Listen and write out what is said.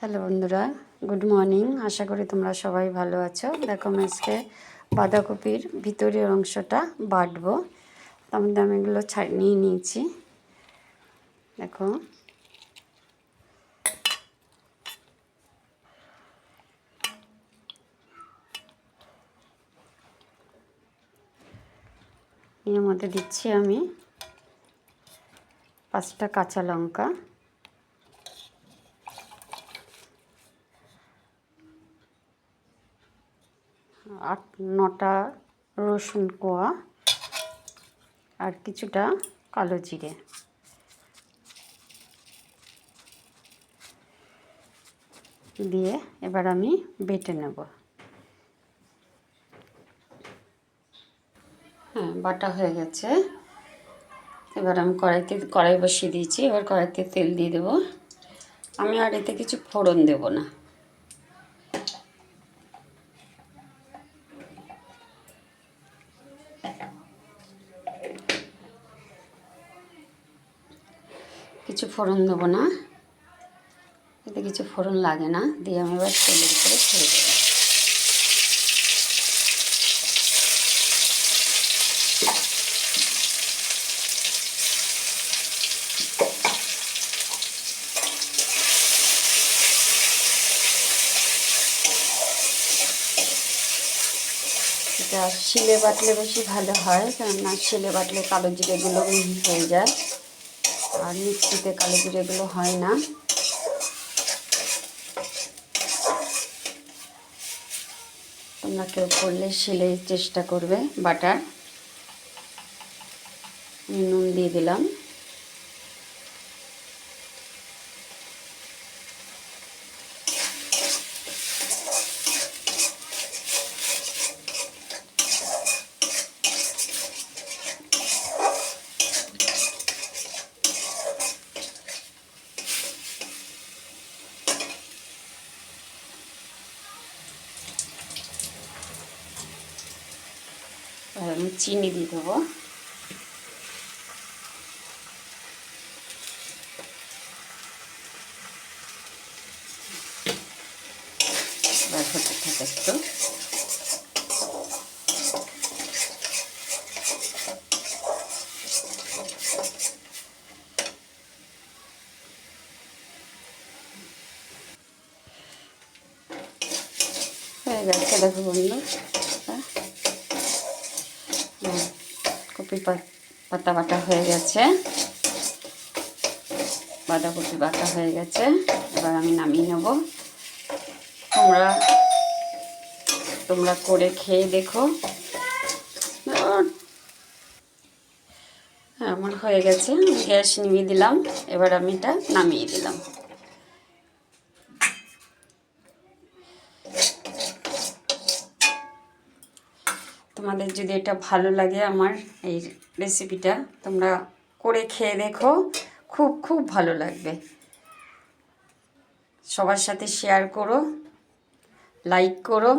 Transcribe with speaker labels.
Speaker 1: Hello বন্ধুরা, good morning. আশা করি তোমরা সবাই ভালো আছো। দেখো আমি আজকে বাঁধাকপির ভিতরের অংশটা বাটবো। তার মধ্যে আমি এগুলো ছাড়, নিয়ে নিয়েছি। দেখো। এর মধ্যে দিচ্ছি আমি পাঁচটা কাঁচা লঙ্কা। আট, নটা রসুন কোয়া আর কিছুটা কালো জিরে। দিয়ে এবার আমি বেটে নেব। হ্যাঁ বাটা হয়ে গেছে। এবার আমি কড়াইতে, কড়াই বসিয়ে দিয়েছি। এবার কড়াইতে তেল দিয়ে দেবো। আমি আর এতে কিছু ফোড়ন দেব না। কিছু ফোড়ন দেবো না। এতে কিছু ফোড়ন লাগে না, দিয়ে আমি এবার তেলের উপরে ছেড়ে দেবো। এটা শিলে বাটলে বেশি ভালো হয়, কেননা শিলে বাটলে কালো জিরেগুলো হয়ে যায়। আর মিক্সিতে কালো এগুলো হয় না। তোমরা কেউ করলে সেলে চেষ্টা করবে, বাটার। নুন দিয়ে দিলাম। এবার আমি চিনি দিয়ে দেবো এবার হতে থাকে একটু হয়ে গেছে দেখো বন্ধু কপি পাতা বাটা হয়ে গেছে। বাঁধাকপি বাটা হয়ে গেছে। এবার আমি নামিয়ে নেব। তোমরা তোমরা করে খেয়ে দেখো। হ্যাঁ আমার হয়ে গেছে। গ্যাস নিভিয়ে দিলাম। এবার আমি এটা নামিয়ে দিলাম। তোমাদের যদি এটা ভালো লাগে আমার এই রেসিপিটা তোমরা করে খেয়ে দেখো। খুব খুব ভালো লাগবে। সবার সাথে শেয়ার করো লাইক করো।